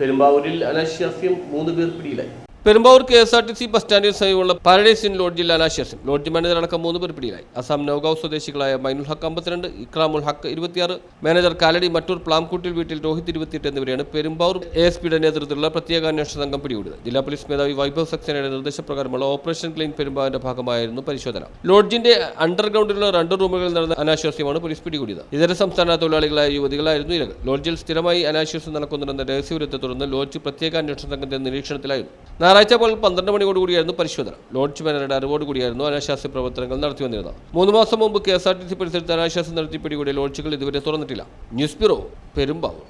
പെരുമ്പാവൂരിൽ അനാശാസ്യം മൂന്ന് പേർ പിടിയിലായി. Perumbavoor K S R T C bus സ്റ്റാൻഡിന് സമീപമുള്ള പാരഡൈസ് ലോഡ്ജിൽ അനാശാസ്യം ലോഡ്ജ് മാനേജർ അടക്കം മൂന്ന് പേർ പിടിയിലായി. അസം നൌഗാവ് സ്വദേശികളായ മൈനുൽ ഹക്ക് അമ്പത്തിരണ്ട് ഇക്രാമുൽ ഹക്ക് ഇരുപത്തിയാറ് മാനേജർ കാലടി മറ്റൂർ പ്ലാംകൂട്ടിൽ വീട്ടിൽ രോഹിത് ഇരുപത്തിയെട്ട് എന്നിവരെയാണ് പെരുമ്പാവൂർ എ എസ് പിയുടെ നേതൃത്വത്തിലുള്ള പ്രത്യേക അന്വേഷണ സംഘം പിടികൂടിയത്. ജില്ലാ പോലീസ് മേധാവി വൈഭവ് സക്സേനയുടെ നിർദ്ദേശപ്രകാരമുള്ള ഓപ്പറേഷൻ ക്ലീൻ പെരുമ്പാവിന്റെ ഭാഗമായിരുന്നു പരിശോധന. ലോഡ്ജിന്റെ അണ്ടർഗ്രൗണ്ടിലുള്ള രണ്ട് റൂമുകളിൽ നടന്ന അനാശാസ്യമാണ് പോലീസ് പിടികൂടിയത്. ഇതര സംസ്ഥാന തൊഴിലാളികളായ യുവതികളായിരുന്നു ഇരകൾ. ലോഡ്ജിൽ സ്ഥിരമായി അനാശാസ്യം നടക്കുന്നുണ്ടെന്ന രഹസ്യവിരുദ്ധത്തെ തുടർന്ന് ലോഡ്ജ് പ്രത്യേക അന്വേഷണ സംഘത്തിന്റെ നിരീക്ഷണത്തിലായിരുന്നു. ഞായറാഴ്ച പകൽ പന്ത്രണ്ട് മണിയോട് കൂടിയായിരുന്നു പരിശോധന. ലോഡ്ജ് മാനേജറുടെ അറിവോട് കൂടിയായിരുന്നു അനാശാസ്യ പ്രവർത്തനങ്ങൾ നടത്തി വന്നിരുന്നത് മൂന്ന് മാസം മുമ്പ് K S R T C പരിസരത്ത് അനാശാസ്യം നടത്തി പിടികൂടിയ ലോഡ്ജുകൾ ഇതുവരെ തുറന്നിട്ടില്ല. News bureau Perumbavoor.